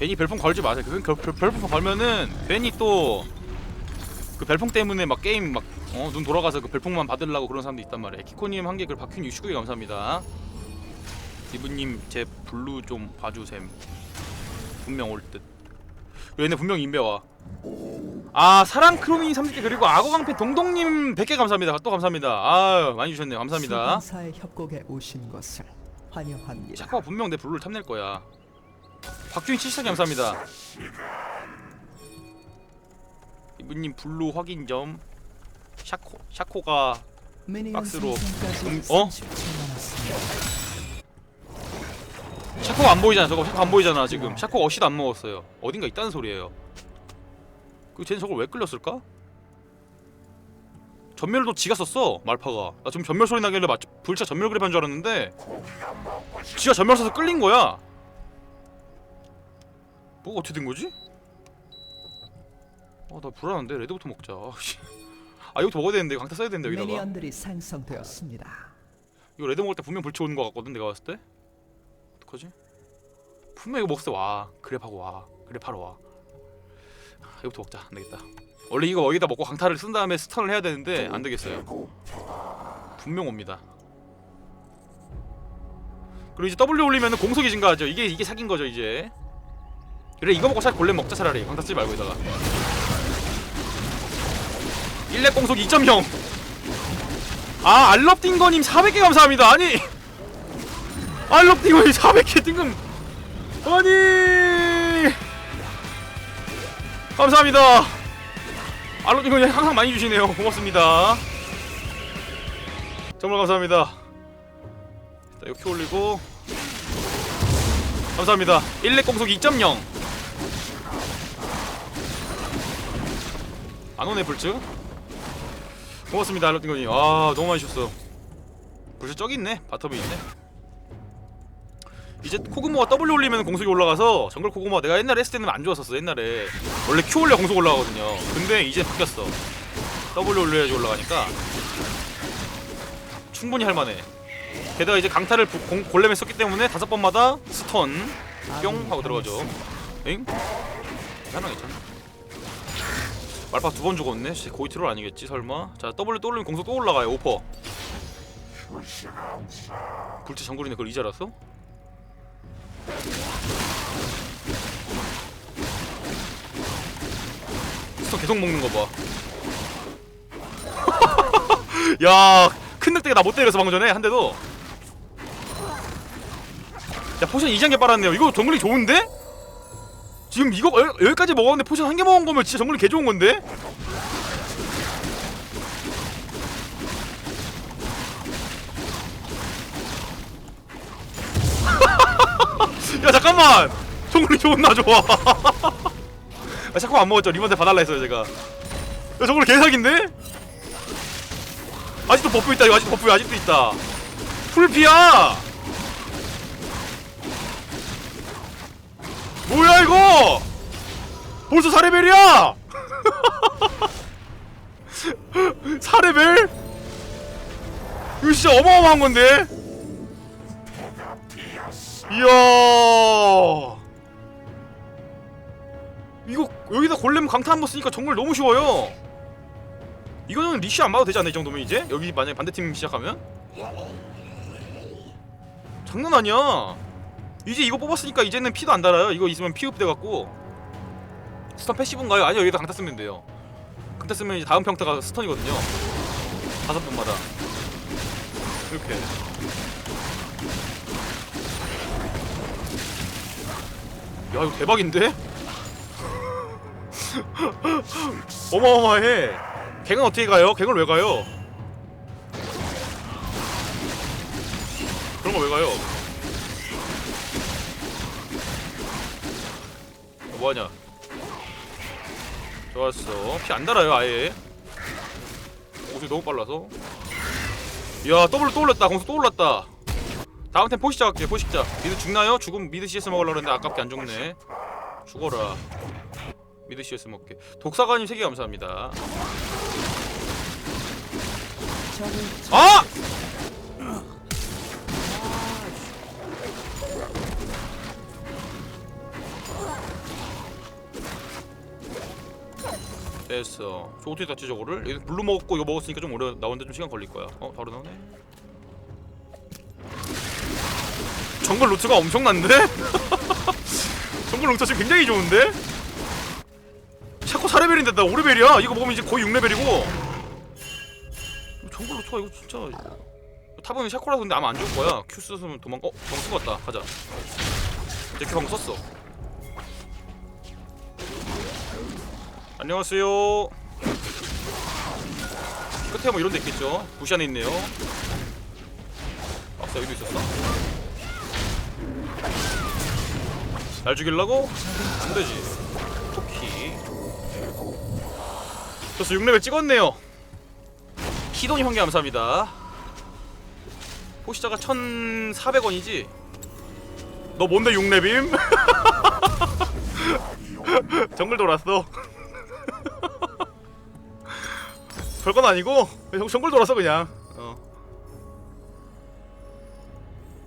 괜히 별풍 걸지 마세요. 그 별, 별, 별풍 걸면은 괜히 또 그 별풍 때문에 막 게임 막 어, 눈 돌아가서 그 별풍만 받으려고 그런 사람도 있단 말이에요. 키코님 한 개 그 박균 69개 감사합니다. 이분님 제 블루 좀 봐주셈. 분명 올 듯. 얘네 분명 인베 와. 아 사랑 크로미 30개 그리고 악어 강패 동동님 100개 감사합니다. 또 감사합니다. 아 많이 주셨네요. 감사합니다. 수방사의 협곡에 오신 것을 환영합니다. 샤코가 분명 내 블루를 탐낼 거야. 박규인 74개 감사합니다. 이분님 블루 확인 점. 샤코 샤코가 박스로. 음, 어? 30초 남았습니다. 샤코가 안 보이잖아. 저거 샤코 안 보이잖아 지금. 샤코 어시도 안 먹었어요. 어딘가 있다는 소리예요. 그 쟤는 저걸 왜 끌렸을까? 전멸도 지가 썼어 말파가. 나 지금 전멸 소리 나길래 맞 불차 전멸 그랩한 줄 알았는데 지가 전멸 써서 끌린 거야. 뭐가 어떻게 된 거지? 아 나 불안한데. 레드부터 먹자. 아, 이거부터 먹어야 되는데 강타 써야 되는데 여기다가. 미니언들이 생성되었습니다. 이거 레드 먹을 때 분명 불치 오는 거 같거든 내가 봤을 때. 어떡하지? 분명 이거 먹을 때 와. 그랩하고 와. 그랩하러 와. 아, 이거부터 먹자. 안 되겠다. 원래 이거 여기다 먹고 강타를 쓴 다음에 스턴을 해야 되는데 안 되겠어요. 분명 옵니다. 그리고 이제 W 올리면 공속이 증가하죠. 이게 이게 사긴 거죠 이제 그래 이거 먹고 차라리 골렘 먹자 차라리. 강타 쓰지 말고 이다가. 1렙 공속 2.0 아 알럽띵거님 400개 감사합니다. 아니 알럽띵거님 400개 뜬금. 아니. 감사합니다. 알럽띵거님 항상 많이 주시네요. 고맙습니다. 정말 감사합니다. 자, 이렇게 올리고. 감사합니다. 1렙 공속 2.0 안 오네 불츠? 고맙습니다 알럽띵거님 아 너무 많이 주셨어 벌써 저기 있네. 바텀이 있네. 이제 코그모가 W 올리면 공속이 올라가서 정글 코그모가 내가 옛날에 했을 때는 안 좋았었어 옛날에. 원래 Q 올려 공속 올라가거든요. 근데 이제 바뀌었어. W 올려야지 올라가니까. 충분히 할만해. 게다가 이제 강타를 부- 공, 골렘에 썼기 때문에 다섯 번마다 스턴 뿅 하고 들어가죠. 엥? 하나 괜찮아 말파 두 번 죽었네 씨, 고이 트롤 아니겠지 설마 자 W 또 올리면 공속 또 올라가요 오퍼 불치 정글이네 그걸 이제 알았어? 스톤 계속 먹는 거 봐. 야, 큰 늑대가 나 못 때려서 방금 전에 한 대도. 야, 포션 2장개 빨았네요. 이거 정글이 좋은데? 지금 이거 여- 여기까지 먹었는데 포션 한 개 먹은 거면 진짜 정글이 개 좋은 건데? 야 잠깐만! 정글이 좋나 좋아. 아 잠깐만 안 먹었죠? 리본데 봐달라 했어요 제가. 야 정글 개사기인데? 아직도 버프 있다 이거 아직도 버프 아직도 있다. 풀피야 뭐야 이거 벌써 4레벨이야 4레벨? 이거 진짜 어마어마한 건데 이야 이거 여기다 골렘 강타 한 번 쓰니까 정말 너무 쉬워요 이거는 리시 안 봐도 되지 않나 이 정도면 이제? 여기 만약에 반대팀 시작하면? 장난 아니야 이제 이거 뽑았으니까 이제는 피도 안 달아요 이거 있으면 피흡 돼갖고 스턴 패시브인가요? 아니요 여기다 강타 쓰면 돼요 강타 쓰면 이제 다음 평타가 스턴이거든요 다섯 번마다 이렇게 야 이거 대박인데? 어마어마해 갱은 어떻게 가요? 갱을 왜 가요? 그런 거 왜 가요? 좋았어. 피 안 달아요 아예. 옷이 너무 빨라서. 야 더블로 또 올랐다. 공수 또 올랐다. 다음 템 포식자 갈게요 포식자. 미드 죽나요? 죽으면 미드 CS 먹으려고 했는데 아깝게 안 죽네. 죽어라. 미드 CS 먹게. 독사관님 3개 감사합니다. 아! 됐어 저 어떻게 닫지 저거를? 얘 블루 먹었고 이거 먹었으니까 좀 오래 나오는데 좀 시간 걸릴 거야 어 바로 나오네 정글 루트가 엄청난데? 정글 루트 지금 굉장히 좋은데? 샤코 4레벨인데 나 5레벨이야 이거 먹으면 이제 거의 6레벨이고 정글 루트가 이거 진짜 탑은 샤코라서 근데 아마 안 좋을 거야 큐 쓰면 도망 어? 정수 같다 가자 이제 큐 방금 썼어 안녕하세요. 끝에 뭐 이런 데 있겠죠? 부시 안에 있네요. 아싸 여기도 있었어? 날 죽일라고? 안되지. 토키 벌써 6레벨 찍었네요. 키돈이 환개 감사합니다. 포시자가 1400원이지? 너 뭔데 6레빔? 정글 돌았어 별건 아니고 그냥 정글 돌았어 그냥. 어.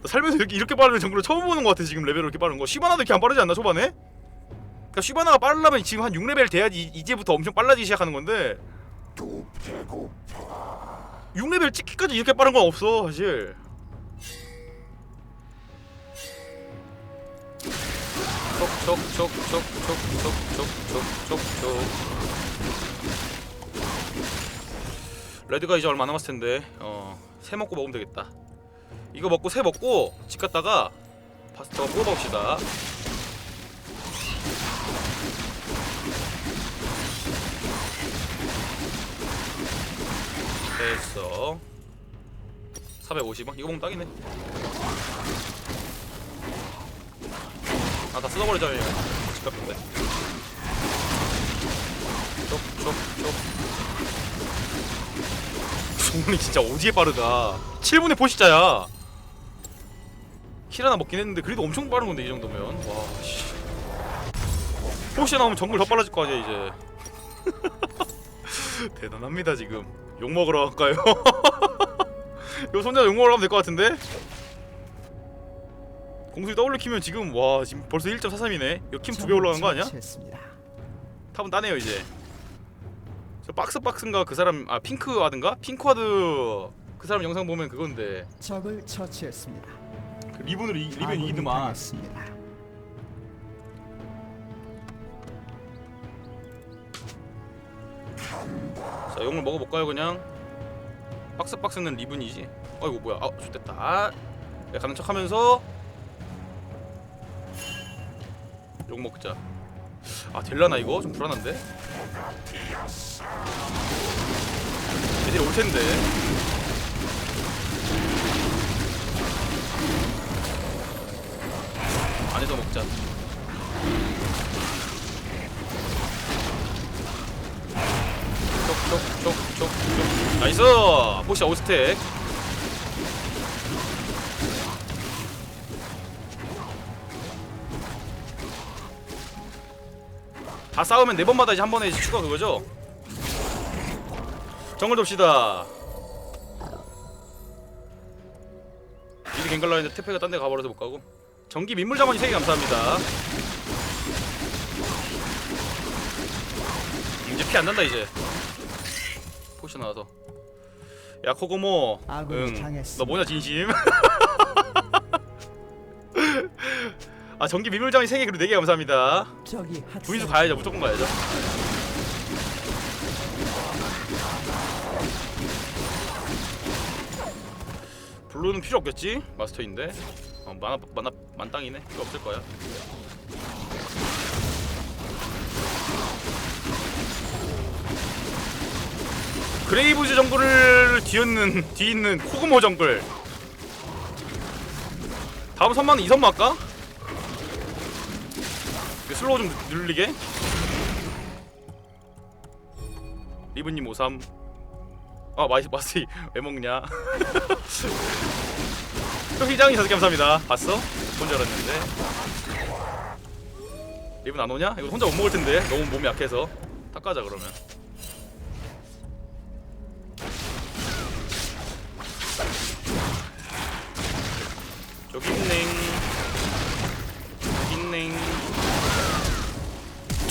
나 살면서 이렇게, 이렇게 빠른 정글을 처음 보는 것 같아 지금 레벨을 이렇게 빠른 거. 시바나도 이렇게 안 빠르지 않나 초반에? 그니까 시바나가 빠르려면 지금 한 6레벨 돼야지 이제부터 엄청 빨라지기 시작하는 건데. 6레벨 찍기까지 이렇게 빠른 건 없어 사실. 촉촉촉촉촉촉촉촉촉촉 레드가 이제 얼마 안 남았을 텐데 어새 먹고 먹으면 되겠다. 이거 먹고 새 먹고 집 갔다가 파스타 뽑아봅시다. 됐어. 450원? 이거 먹으면 딱이네. 아다 쓸어버리자 그냥. 집 같은데. 쪽쪽쪽 종훈이 진짜 오지게 빠르다. 7분의 포시자야. 킬 하나 먹긴 했는데 그래도 엄청 빠른 건데 이 정도면. 와씨. 포시 나오면 정글 더 빨라질 거 아니야 이제. 대단합니다 지금. 욕 먹으러 갈까요? 이거 손자 욕 먹으러 가면 될 것 같은데? 공수기 W 키면 지금 와 지금 벌써 1.43이네. 이거 킴두 배 올라간 거 아니야? 탑은 따네요 이제 저 박스 박스인가 그 사람 아 핑크 와드인가? 핑크 와드 그 사람 영상 보면 그건데. 적을 처치했습니다. 그 리본으로 이, 리본 아군이 이기드만. 당했습니다. 자 용을 먹어볼까요 그냥? 박스 박스는 리븐이지? 어이구 뭐야. 아 좋됐다. 아, 야, 가는 척하면서 욕 먹자 아 될라나 이거? 좀 불안한데? 애들이 올 텐데. 안에서 먹자. 쪽쪽쪽쪽쪽. 나이스! 포시 아웃스택 다 싸우면 네 번마다 이제 한 번에 추가 그거죠? 정글 돕시다. 미드 갱갈라 했는데 태페가 딴 데 가버려서 못 가고. 전기 민물 자만이 3개 감사합니다. 이제 피 안 난다 이제. 포션 나와서. 야 코고모. 응. 너 뭐냐 진심 아 전기 민물장이 3개 그리고 4개 감사합니다. 적이 부인수 가야죠. 무조건 가야죠. 블루는 필요 없겠지? 마스터인데. 어 만화 만화 만땅이네. 필요 없을 거야. 그레이브즈 정글을 뒤흔는 뒤있는 코그모 정글. 다음 선마는 이 선마 할까? 슬로우 좀 늘리게. 리브님 53아 마이 마스이 왜 먹냐? 또 휘장이 다섯 개 감사합니다. 봤어? 본줄 알았는데. 리븐 안 오냐? 이거 혼자 못 먹을 텐데. 너무 몸이 약해서. 탁가자 그러면. 저기 있네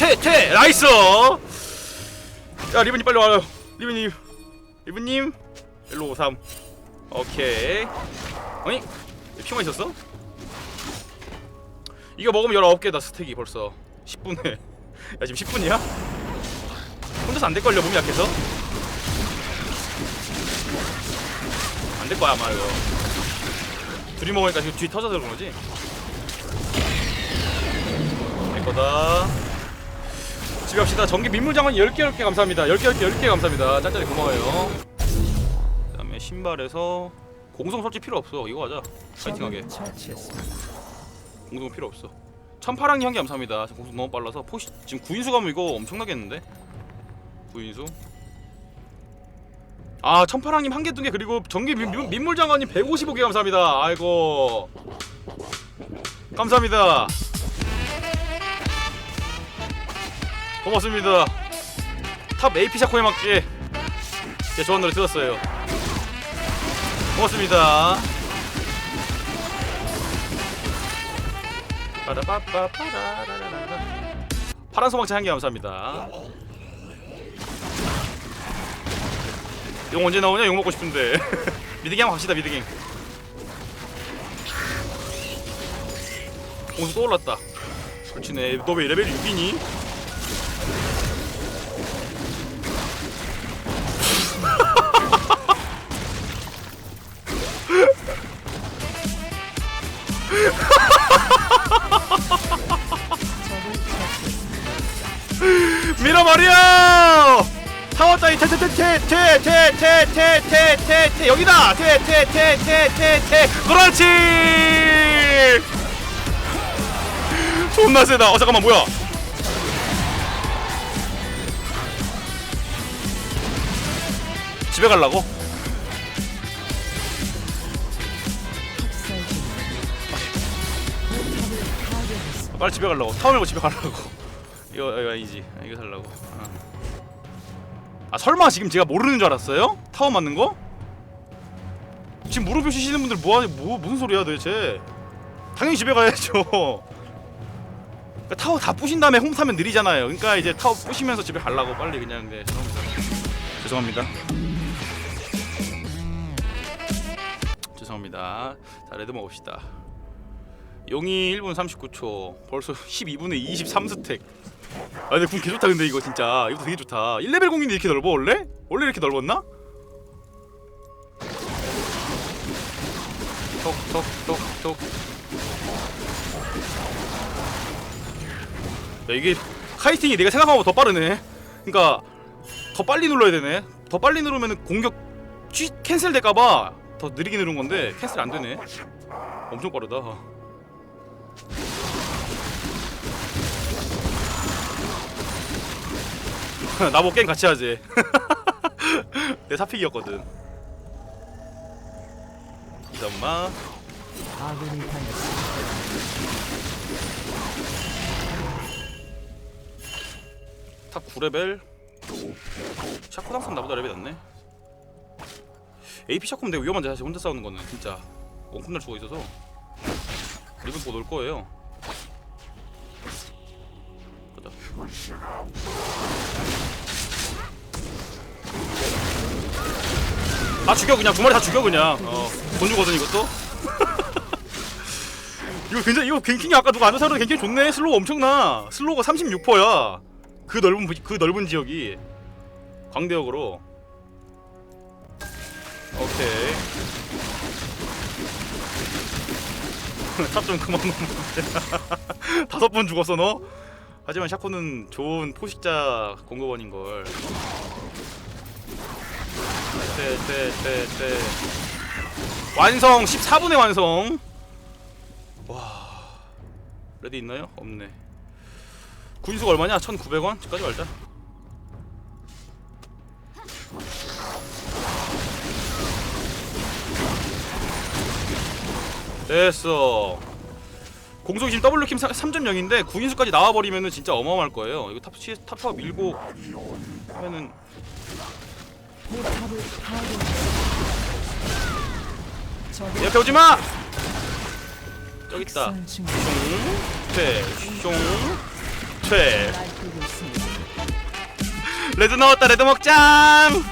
퇴 퇴 나이스! 야 리브님 빨리 와요. 리브님. 리브님. 일로 오삼. 오케이. 아니 피만 있었어? 이거 먹으면 19개다 스택이 벌써. 10분에. 야 지금 10분이야? 혼자서 안 될걸요 몸이 약해서? 안 될 거야 아마 이거. 둘이 먹으니까 지금 뒤 터져서 그런 거지? 내 거다 집에 갑시다. 전기 민물장원 10개 10개 감사합니다. 10개 10개 10개 감사합니다. 짠짠이 고마워요. 그 다음에 신발에서 공성 솔직히 필요 없어. 이거 가자. 파이팅하게. 공성 필요 없어. 천파랑이 한 개 감사합니다. 공성 너무 빨라서. 포시 지금 구인수 가면 이거 엄청나겠는데? 구인수? 아 천파랑님 한 개 두 개 그리고 전기 민물장관님 155개 감사합니다. 아이고. 감사합니다 고맙습니다 탑 AP 샤코에 맞게 제 좋아하는 노래 들었어요 고맙습니다. 파란 소방차 한 개 감사합니다. 용 언제 나오냐? 용 먹고 싶은데. 미드갱 한번 갑시다 미드갱. 공수 또 올랐다. 그렇지네. 너 왜 레벨 6이니? 버려! 타워 따위 퇴퇴퇴퇴퇴퇴퇴퇴퇴퇴 여기다 퇴퇴퇴퇴퇴퇴 그렇지! 존나 세다. 어 잠깐만 뭐야? 집에 갈라고? 빨리 집에 갈라고. 타워 밀고 집에 가려고. 이거 이거 아니지. 아, 이거 살라고. 아. 아 설마 지금 제가 모르는 줄 알았어요? 타워 맞는 거? 지금 무릎 표시시는 분들 뭐 하니 뭐 무슨 소리야 도대체? 당연히 집에 가야죠. 그러니까 타워 다 부신 다음에 홈 타면 느리잖아요. 그러니까 이제 타워 부시면서 집에 가려고 빨리 그냥 네 죄송합니다. 죄송합니다. 죄송합니다. 자 레드 먹읍시다. 용이 1분 39초 벌써 12분에 23스택 아 근데 군 개좋다 근데 이거 진짜. 이거 되게 좋다. 1레벨 공인데 이렇게 넓어 원래? 원래 이렇게 넓었나? 톡톡톡톡. 야 이게 카이팅이 내가 생각한 것보다 더 빠르네. 그니까 더 빨리 눌러야 되네. 더 빨리 누르면 공격 취, 캔슬 될까봐 더 느리게 누른 건데 캔슬 안 되네. 엄청 빠르다 나보고 게임 같이 하지. 내 사픽이었거든. 당했습니다. 탑 9레벨. 샤코 항상 나보다 레벨 낮네. AP 샤코면 되게 위험한데 사실 혼자 싸우는 거는 진짜 엉큼 날 수가 있어서 리븐 보고 놀 거예요. 가자 다 죽여 그냥. 두 마리 다 죽여 그냥. 어 돈 주거든 이것도. 이거 굉장히 이거 갱킹이 아까 누가 안 사는 갱킹 좋네. 슬로우 엄청나. 슬로우가 36%야. 그 넓은 부- 그 넓은 지역이. 광대역으로. 오케이. 탑 좀 그만 놓으면 다섯 번 죽었어 너? 하지만 샤코는 좋은 포식자 공급원인 걸 떼떼떼떼 완성 14분의 완성 와 레드 있나요? 없네 구인수가 얼마냐? 1,900원? 집까지 말자. 됐어. 공속 지금 W킴 3.0인데 구인수까지 나와버리면은 진짜 어마어마할 거예요. 이거 탑 시, 탑타워 밀고 하면은 이렇게 오지 마. 저기 있다. 퉁퇴퉁퇴 레드 넣었다. 레드 먹장.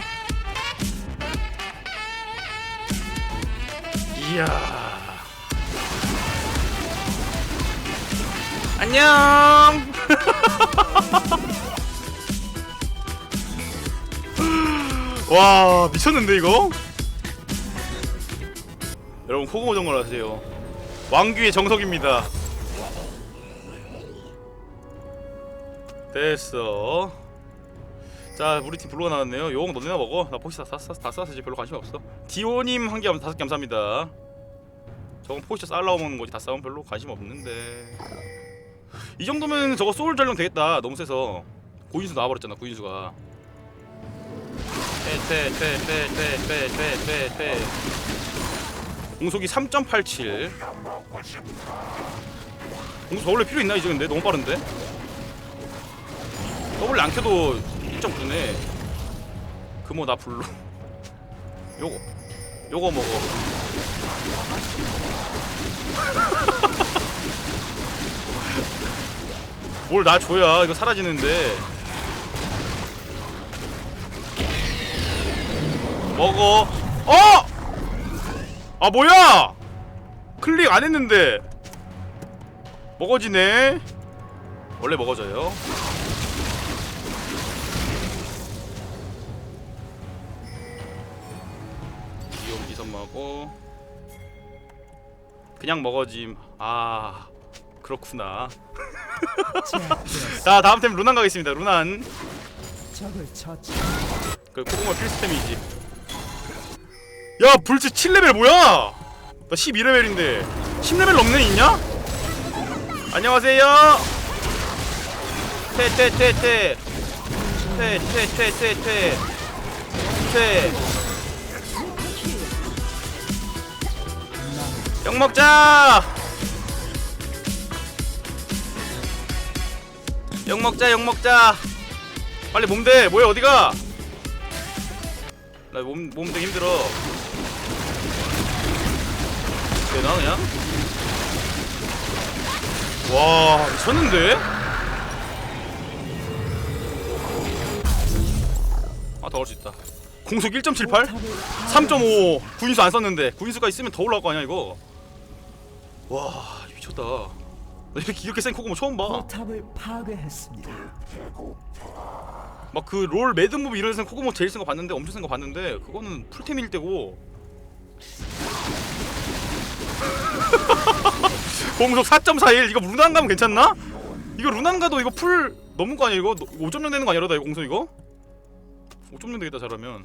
이야. 안녕. 와 미쳤는데 이거? 여러분 코고모 정글 하세요. 왕귀의 정석입니다. 됐어. 자 우리 팀 블루가 나왔네요. 용 너네나 먹어. 나 포시 다 쌌어 다 쌌어 이제 별로 관심 없어. 디오님 한개 다섯 개 감사합니다. 저건 포시터 쌀라고 먹는 거지. 다 싸우면 별로 관심 없는데. 이 정도면 저거 소울 전령 되겠다. 너무 세서 고인수 나와버렸잖아 고인수가 빼빼빼빼빼빼빼빼 공속이 3.87 공속 더 올릴 필요 있나 이제 근데 너무 빠른데? 더블 안 켜도 1.9네. 금호 나 블루 요거. 요거 먹어. 뭘 나 줘야 이거 사라지는데 먹어. 어! 아 뭐야? 클릭 안 했는데. 먹어지네. 원래 먹어져요. 기용 기선마고. 그냥 먹어짐. 아 그렇구나. 자 다음 템 루난 가겠습니다. 루난. 적을 처치. 그 필수템이지 야 불치 7레벨 뭐야? 나 12레벨인데. 10레벨 넘네 있냐? 안녕하세요. 퇴퇴퇴퇴 퇴퇴퇴퇴퇴 퇴 욕먹자! 욕먹자 욕먹자. 빨리 몸대. 뭐야 어디가? 나 몸 몸대 힘들어 되나 그냥? 와 미쳤는데? 아더 올 수 있다. 공속 1.78 3.5 구인수 안 썼는데 구인수가 있으면 더 올라갈 거 아니야 이거? 와 미쳤다. 나 이렇게 이렇게 센 코고모 처음 봐. 포탑을 파괴했습니다. 막그 롤 매드무비 이런 데서 코고모 제일 센 거 봤는데 엄청 센 거 봤는데 그거는 풀템일 때고 공속 4.41 이거 루난 가면 괜찮나? 이거 루난 가도 이거 풀 넘은 거 아니야 이거? 5.0 되는 거 아니야 나 이거 공속 이거? 5.0 되겠다 잘하면.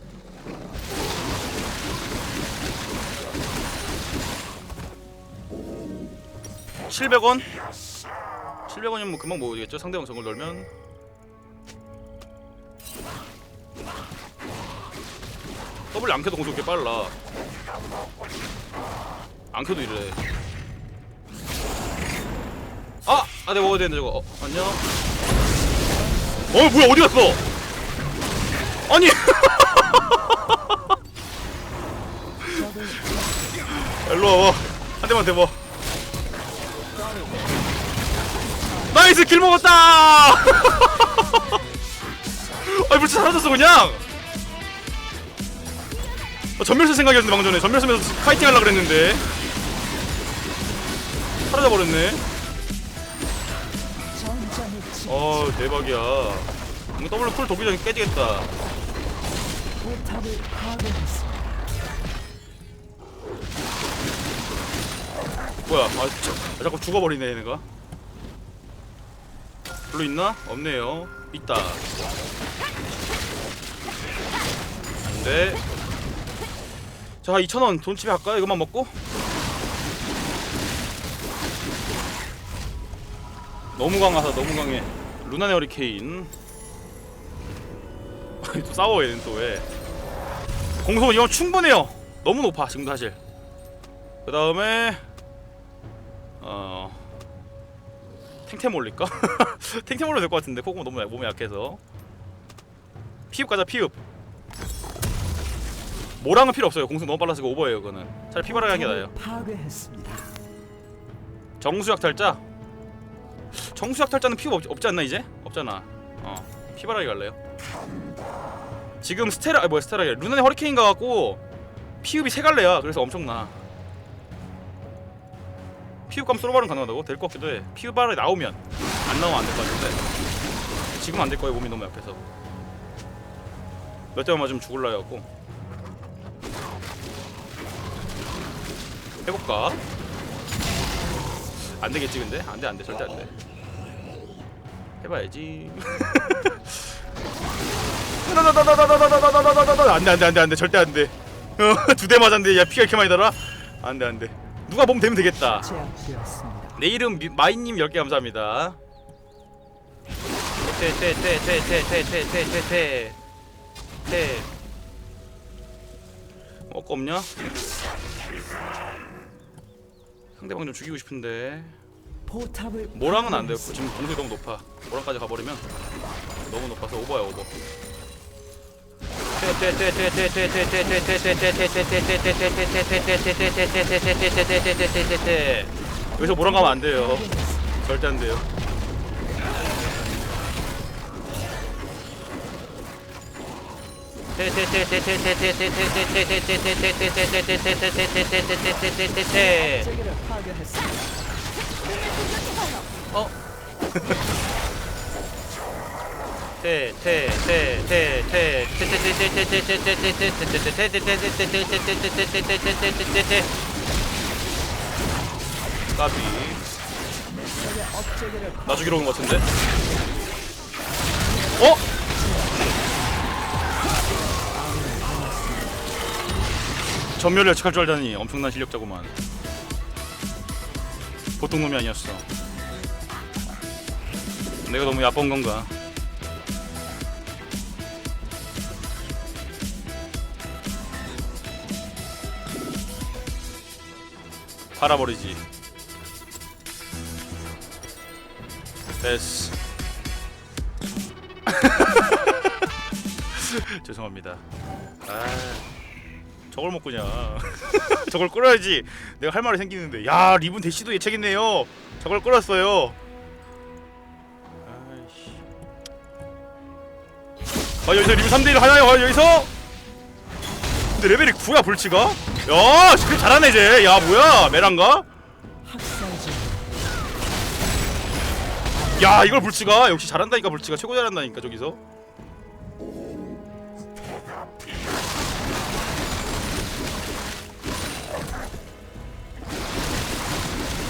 (700원) 700원이면 뭐 금방 모으겠죠 상대방 정글 넣으면? 더블 안 켜도 공속 꽤 빨라. 안 켜도 이래 아! 아 내가 먹어야 되는데 저거. 어, 안녕. 어 뭐야 어디 갔어? 아니. 일로 와봐. 한 대만 대봐. 나이스 길 먹었다! 아이 불치 사라졌어 그냥! 아, 전멸수 생각이었는데 방금 전에. 전멸수면서 파이팅 하려고 그랬는데. 사라져 버렸네. 전장의 지 어 대박이야 이거 더블로 쿨 도기 전에 깨지겠다. 뭐야 아, 저, 아 자꾸 죽어버리네 얘네가 별로 있나? 없네요 있다 안돼 자 2,000원 돈 집에 갈까요? 이것만 먹고? 너무 강하다 너무 강해. 루나네 허리케인. 또 싸워 얘는 또왜. 공속 이건 충분해요. 너무 높아 지금도 사실. 그 다음에 어 탱템 올릴까? 탱템 올려도 될 것 같은데 코고모 너무 약- 몸이 약해서. 피읍 가자 피읍. 모랑은 필요 없어요. 공속 너무 빨라서 이거 오버예요 그거는. 차라리 피바라기 하는 게 나아요. 정수약 탈자 정수약 탈자는 피읍 없, 없지 않나 이제? 없잖아. 어 피바라기 갈래요? 지금 스테라 아 뭐야 스테라야 루나의 허리케인 가갖고 피읍이 세 갈래야. 그래서 엄청나. 피읍감 솔로바는 가능하다고? 될 것 같기도 해. 피읍바를 나오면 안 나오면 안 될 것 같은데? 지금 안 될 거예요 몸이 너무 약해서. 몇 대만 맞으면 죽을라 해갖고. 해볼까? 안 되겠지 근데? 안 돼 안돼 절대 안돼 해봐야지 안돼 안돼 안돼 안돼 절대 안돼 두대 맞았는데 야 피가 이렇게 많이 달아 안돼 안돼 누가 몸 되면 되겠다. 내 이름 미- 마이님 10개 감사합니다 퇴퇴퇴퇴퇴퇴퇴퇴퇴퇴 퇴 먹고 없냐? 상대방 좀 죽이고 싶은데 포탑을 모랑은 안 돼요. 지금 공격이 너무 높아 모랑까지 가버리면 너무 높아서 오버야 오버 여기서 모랑 가면 안 돼요 절대 안 돼요 어? 어? 전멸을 예측할 줄 알다니 엄청난 실력자구만. 보통 놈이 아니었어. 내가 너무 야쁜 건가? 팔아버리지. 됐어. 죄송합니다. 아 저걸 먹고냐 저걸 끌어야지. 내가 할 말이 생기는데. 야 리본 대시도 예측했네요. 저걸 끌었어요. 아이씨. 아 여기서 리본 3대1 하나요? 아, 여기서? 근데 레벨이 9야 볼치가? 야 스킬 잘하네 쟤야 뭐야? 메란가? 야 이걸 불치가? 역시 잘한다니까 불치가. 최고 잘한다니까 저기서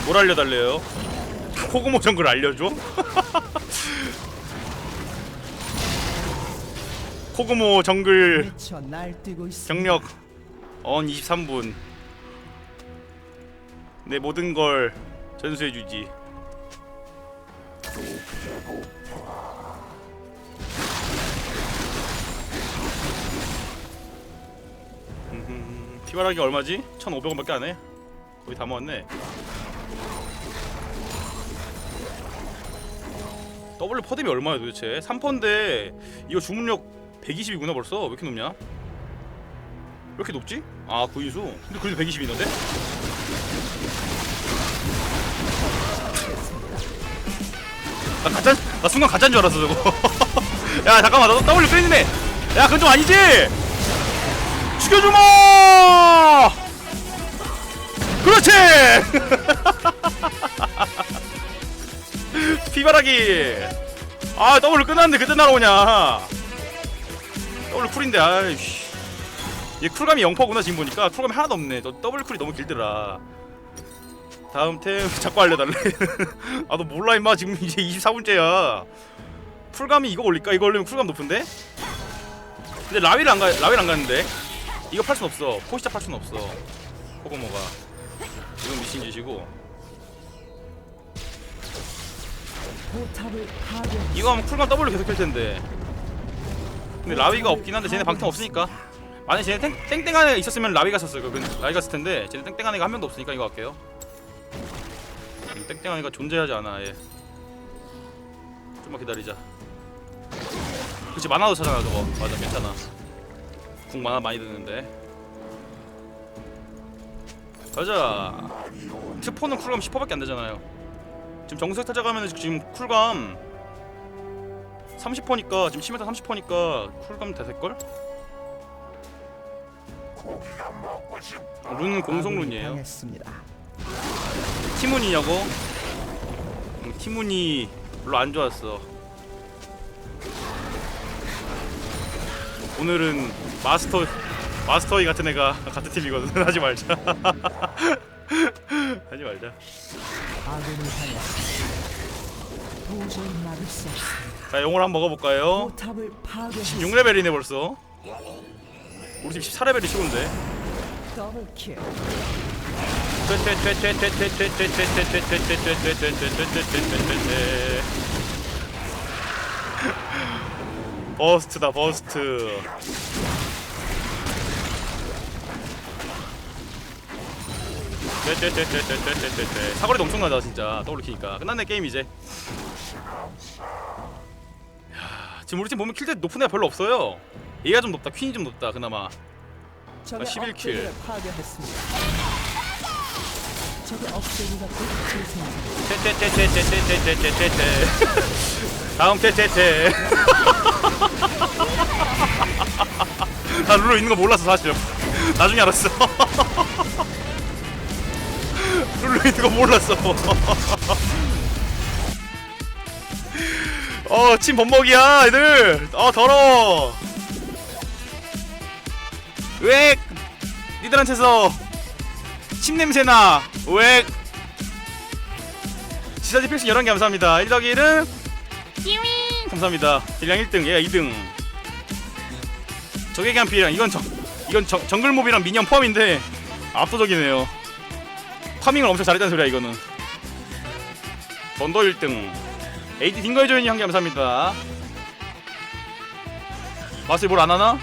뭘 알려달래요? 코고모 정글 알려줘? 코고모 정글. 경력 언 23분 내 모든 걸 전수해주지 음, 피바라기 얼마지? 1,500원밖에 안 해? 거의 다 모았네 W 퍼뎀이 얼마야 도대체? 3퍼인데 이거 주문력 120이구나 벌써 왜 이렇게 높냐? 왜 이렇게 높지? 아 구인수? 근데 그래도 120이던데? 나 가짜 나 순간 가짜인 줄 알았어 저거 야 잠깐만 나도 W 빼는데 야 그건 좀 아니지 죽여주마 그렇지 피바라기. 아 W 끝났는데 그때 날아오냐. W 쿨인데 아이씨. 얘 쿨감이 0%구나 지금 보니까. 쿨감이 하나도 없네. 너 더블 쿨이 너무 길더라. 다음 템 자꾸 알려달래. 아 너 몰라 임마. 지금 이제 24분째야. 쿨감이 이거 올릴까? 이거 올리면 쿨감 높은데? 근데 라위를 안 가, 라위를 안 가는데? 이거 팔 순 없어. 포시자 팔 순 없어. 코고모가. 이건 미친 짓이고 이거 하면 쿨감 W 계속 할 텐데. 근데 라위가 없긴 한데 쟤네 방탄 없으니까. 만약 쟤네 땡, 땡땡한 애 있었으면 라위가 썼을 거 라위 갔을 텐데 쟤네 땡땡한 애가 한 명도 없으니까 이거 할게요. 음, 땡땡한 애가 존재하지 않아 얘. 좀만 기다리자. 그치 만화도 찾아나 저거. 맞아 괜찮아. 궁 만화 많이 드는데. 가자. 트포는 쿨감 10%밖에 안 되잖아요 지금 정색 찾아가면 지금 쿨감 30퍼니까 지금 치명타 30퍼니까 쿨감 되될걸? 룬은 공성 아군이 룬이에요 당했습니다. 티문이냐고? 음, 티문이 별로 안 좋았어 오늘은 마스터 마스터이 같은 애가 같은 팀이거든 하지 말자 하지 말자 아군이 당했습니다. 도저히 막을 수 없습니다. 자 용을 한번 먹어볼까요? 포탑을 파괴했습니다. 16레벨이네 벌써 우리 지금 14레벨이 쉬운데 더블 킬. 버스트다 버스트 사거리도 엄청나다 진짜. 더블 키니까. 끝났네 게임 이제. 야, 지금 우리 팀 보면 킬대 높은 애가 별로 없어요. 얘가 좀 높다 퀸이 좀 높다 그나마. 적의 11 킬. 업체계를 파괴했습니다. 적의 업체계가 곧 재생됩니다. 테테테테테테테테테테 다음 테테테 나 룰루 있는 거 몰랐어 사실. 나중에 알았어 있는 거 몰랐어. 어 침 범벅이야 애들. 어 더러워. 왜 니들한테서 침 냄새나. 왜 지사지 필수 11개 감사합니다. 1 더하기 1은? 감사합니다. 딜량 1등 얘가 2등. 적에게 한 피해량 이건 정, 이건 정, 정글몹이랑 미니언 포함인데 압도적이네요 파밍을 엄청 잘했다는 소리야 이거는. 번더 1등. AD 딩거해줘인이 한개 감사합니다. 마스이 뭘 안하나?